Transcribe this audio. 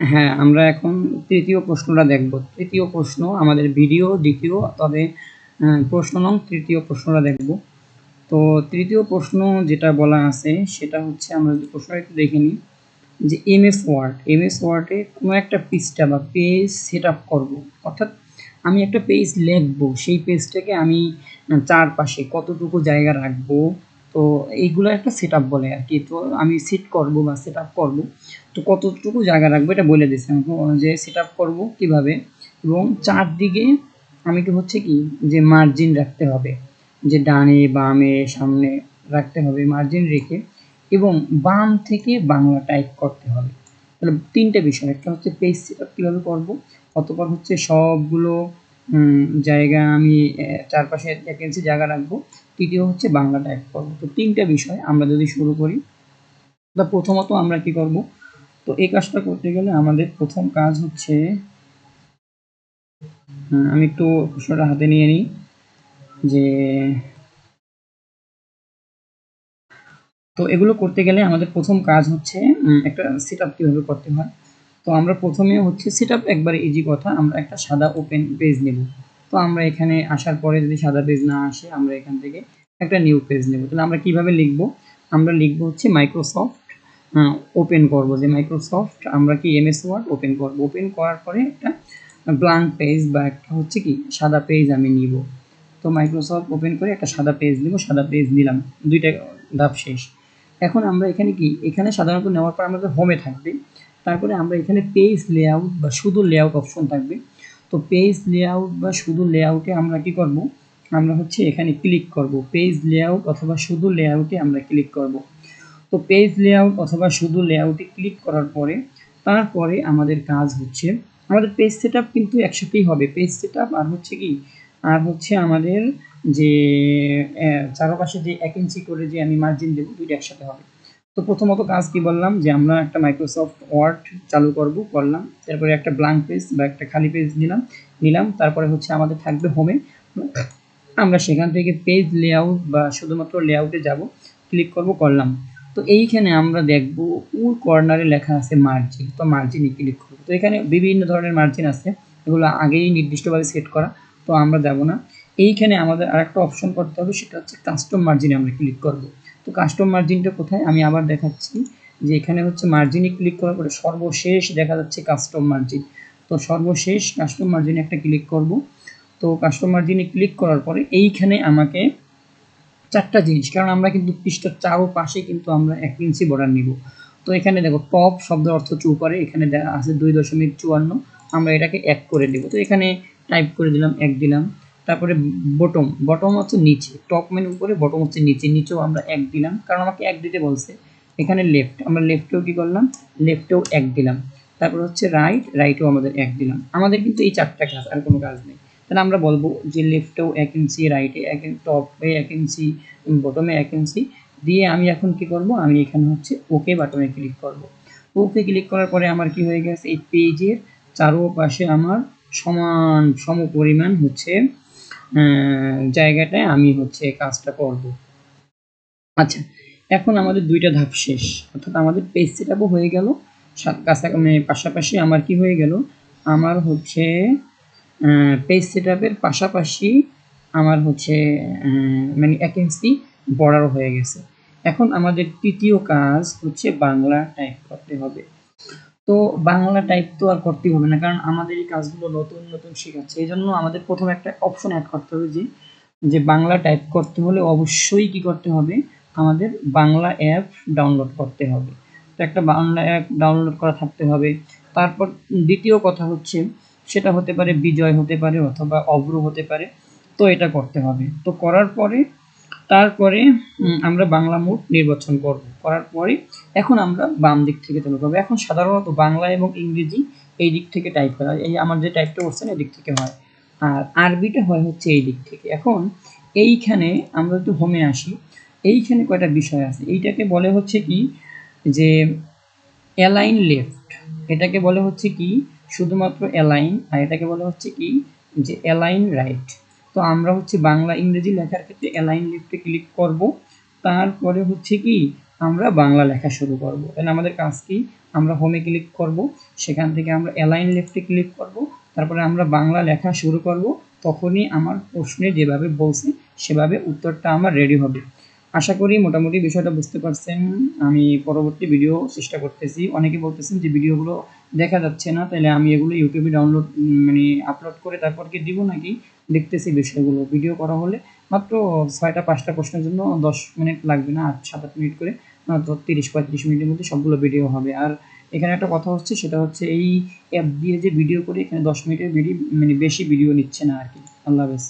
হ্যাঁ আমরা এখন তৃতীয় প্রশ্নটা দেখব। তৃতীয় প্রশ্ন, আমাদের ভিডিও, দ্বিতীয়, তবে প্রশ্ন নং তৃতীয় প্রশ্নটা দেখব। তো তৃতীয় প্রশ্ন যেটা বলা আছে, সেটা হচ্ছে আমরা যদি প্রশ্নটা একটু দেখে নিই, যে এম এস ওয়ার্ড, এমএস ওয়ার্ডে কোনো একটা পৃষ্ঠা বা পেজ সেট আপ করব। অর্থাৎ আমি একটা পেজ লিখব, সেই পেজটাকে আমি চারপাশে কতটুকু জায়গা রাখব, তো এইগুলো একটা সেট আপ বলে আর কি। তো আমি সেট করব বা সেট আপ করব। তো কতটুকু জায়গা রাখব এটা বলে দিচ্ছে আমাকে। যে সেট আপ করব কীভাবে? এবং চারদিকে আমি কি হচ্ছে কি যে মার্জিন রাখতে হবে। যে ডানে, বামে, সামনে রাখতে হবে মার্জিন রেখে এবং বাম থেকে বাংলা টাইপ করতে হবে। তাহলে তিনটে বিষয়। একটা হচ্ছে পেজ সেট আপ কীভাবে করব? অতপর হচ্ছে সবগুলো জায়গা আমি চারপাশে এক ইঞ্চি জায়গা রাখব। তৃতীয় হচ্ছে বাংলা টাইপ করব। তো তিনটা বিষয় আমরা যদি শুরু করি, তা প্রথমত আমরা কি করব? তো এই কাজটা করতে গেলে আমাদের প্রথম কাজ হচ্ছে আহ, আমি একটু প্রশ্নটা হাতে নিয়ে নিই যে তো এগুলো করতে গেলে আমাদের প্রথম কাজ হচ্ছে একটা সেট আপ কীভাবে করতে হয়। তো আমরা প্রথমে হচ্ছে সেট আপ একবারে ইজি কথা আমরা একটা সাদা ওপেন পেজ নেব। তো আমরা এখানে আসার পরে যদি সাদা পেজ না আসে আমরা এখান থেকে একটা নিউ পেজ নেব। তাহলে আমরা কীভাবে লিখব? আমরা লিখব হচ্ছে মাইক্রোসফট ওপেন করব যে মাইক্রোসফট আমরা কি এমএস ওয়ার্ড ওপেন করব? ওপেন করার পরে একটা ব্ল্যাঙ্ক পেজ বা একটা হচ্ছে কি, সাদা পেজ আমি নিব। তো মাইক্রোসফট ওপেন করে একটা সাদা পেজ নিব, সাদা পেজ নিলাম। দুইটা ধাপ শেষ। এখন আমরা এখানে কি, এখানে সাধারণত নেওয়ার পর আমাদের হোমে থাকবে। তারপরে আমরা এখানে পেজ লেআউট বা শুধু লেআউট অপশন থাকবে। তো পেজ লেআউট বা শুধু লেআউটে আমরা কি করব? আমরা হচ্ছে এখানে ক্লিক করব। পেজ লেআউট অথবা শুধু লেআউটে আমরা ক্লিক করব। তো পেজ লেআউট অথবা শুধু লেআউটে ক্লিক করার পরে তারপরে আমাদের কাজ হচ্ছে, আমাদের পেজ সেট কিন্তু একসাথেই হবে। পেজ সেট আর হচ্ছে কি? আর হচ্ছে আমাদের যে চারপাশে যে এক ইঞ্চি করে যে আমি মার্জিন দেবো, দুইটা একসাথে হবে। তো প্রথমত কাজ কি বললাম? যে আমরা একটা মাইক্রোসফট ওয়ার্ড চালু করব, করলাম। তারপরে একটা ব্ল্যাঙ্ক পেজ বা একটা খালি পেজ নিলাম নিলাম। তারপরে হচ্ছে আমাদের থাকবে হোমে আমরা সেখান থেকে পেজ লেআউট বা শুধুমাত্র লেআউটে যাব ক্লিক করব, করলাম। তো এইখানে আমরা দেখব, উর কর্নারে লেখা আছে মার্জিন তো মার্জিনে ক্লিক করব। তো এখানে বিভিন্ন ধরনের মার্জিন আছে, এগুলো আগেই নির্দিষ্টভাবে সেট করা, তো আমরা যাব না। এইখানে আমাদের আরেকটা অপশন করতে হবে, সেটা হচ্ছে কাস্টম মার্জিনে আমরা ক্লিক করব। তো কাস্টম মার্জিনটা কোথায়? আমি আবার দেখাচ্ছি যে এখানে হচ্ছে মার্জিনে ক্লিক করার পরে সর্বশেষ দেখা যাচ্ছে কাস্টম মার্জিন তো সর্বশেষ কাস্টম মার্জিনে একটা ক্লিক করব। তো কাস্টম মার্জিনে ক্লিক করার পরে এইখানে আমাকে চারটা জিনিস, কারণ আমরা কিন্তু পৃষ্ঠার চারো পাশে কিন্তু আমরা এক ইঞ্চি বর্ডার নিব। তো এখানে দেখো টপ শব্দ অর্থ চু করে এখানে আছে দুই দশমিক চুয়ান্ন, আমরা এটাকে এক করে দিব তো এখানে টাইপ করে দিলাম, এক দিলাম। তারপরে বটম বটম হচ্ছে নিচে টপ মেনু উপরে বটম হচ্ছে নিচে, নিচেও আমরা এক দিলাম। কারণ আমাকে এক দিতে বলছে, এখানে লেফট আমরা লেফটেও কি করলাম? লেফটেও এক দিলাম। তারপর হচ্ছে রাইট রাইটও আমাদের এক দিলাম। আমাদের কিন্তু এই চারটা কাজ আর কোনো কাজ নেই। তাহলে আমরা বলব যে লেফটেও এক ইঞ্চি রাইটে এক টপে এক ইঞ্চি বটমে এক ইঞ্চি দিয়ে আমি এখন কি করব? আমি এখানে হচ্ছে ওকে বাটনে ক্লিক করব। ওকে ক্লিক করার পরে আমার কি হয়ে গেছে? এই পেজের চারোপাশে আমার সমান, সম পরিমাণ হচ্ছে জায়গাটায় আমি হচ্ছে কাজটা করব। আচ্ছা এখন আমাদের দুইটা ধাপ শেষ। অর্থাৎ আমাদের পেজ সেটআপও হয়ে গেল। কাছা মানে পাশাপাশি আমার কি হয়ে গেল? আমার হচ্ছে পেজ সেটআপের পাশাপাশি আমার হচ্ছে মানে এক ইঞ্চি বর্ডারও হয়ে গেছে। এখন আমাদের তৃতীয় কাজ হচ্ছে বাংলা টাইপ করতে হবে। তো বাংলা টাইপ তো আর করতেই হবে না, কারণ আমাদের এই কাজগুলো নতুন নতুন শেখাচ্ছে। এই জন্য আমাদের প্রথমে একটা অপশন অ্যাড করতে হবে যে যে বাংলা টাইপ করতে হলে অবশ্যই কি করতে হবে? আমাদের বাংলা অ্যাপ ডাউনলোড করতে হবে। তো একটা বাংলা অ্যাপ ডাউনলোড করা থাকতে হবে। তারপর দ্বিতীয় কথা হচ্ছে সেটা হতে পারে বিজয় হতে পারে অথবা অভ্র হতে পারে, তো এটা করতে হবে। তো করার পরে, তারপরে আমরা বাংলা মোড নির্বাচন করব। করার পরে এখন আমরা বাম দিক থেকে চালু করব এখন সাধারণত বাংলা এবং ইংরেজি এই দিক থেকে টাইপ করা হয়। এই আমার যে টাইপটা করছেন, এই দিক থেকে হয়। আর আরবিটা হয় হচ্ছে এই দিক থেকে। এখন এইখানে আমরা একটু হোমে আসি। এইখানে কয়টা বিষয় আছে? এইটাকে বলে হচ্ছে কি যে অ্যালাইন লেফট এটাকে বলে হচ্ছে কি শুধুমাত্র অ্যালাইন আর এটাকে বলা হচ্ছে কি যে অ্যালাইন রাইট তো আমরা হচ্ছে বাংলা ইংরেজি লেখার ক্ষেত্রে অ্যালাইন লেফটে ক্লিক করব। তারপরে হচ্ছে কি, আমরা বাংলা লেখা শুরু করব। তাহলে আমাদের কাজ কি, আমরা হোমে ক্লিক করব। সেখান থেকে আমরা অ্যালাইন লেফটে ক্লিক করব। তারপরে আমরা বাংলা লেখা শুরু করব। তখনই আমার প্রশ্নে যেভাবে বলছে, সেভাবে উত্তরটা আমার রেডি হবে। আশা করি মোটামুটি বিষয়টা বুঝতে পারছেন। আমি পরবর্তী ভিডিও চেষ্টা করতেছি। অনেকে বলতেছেন যে ভিডিওগুলো দেখা যাচ্ছে না তাহলে আমি এগুলো ইউটিউবে ডাউনলোড মানে আপলোড করে তারপর কি দিব নাকি? দেখতেছি বিষয়গুলো। ভিডিও করা হলে মাত্র ছয়টা, পাঁচটা প্রশ্নের জন্য দশ মিনিট লাগবে না, আট, সাত, আট মিনিট করে। তিরিশ, পঁয়ত্রিশ মিনিটের মধ্যে সবগুলো ভিডিও হবে। আর এখানে একটা কথা হচ্ছে, সেটা হচ্ছে এই অ্যাপ দিয়ে যে ভিডিও করে এখানে দশ মিনিটের ভিডিও মানে বেশি ভিডিও নিচ্ছে না আর কি। আল্লাহ হাফেজ।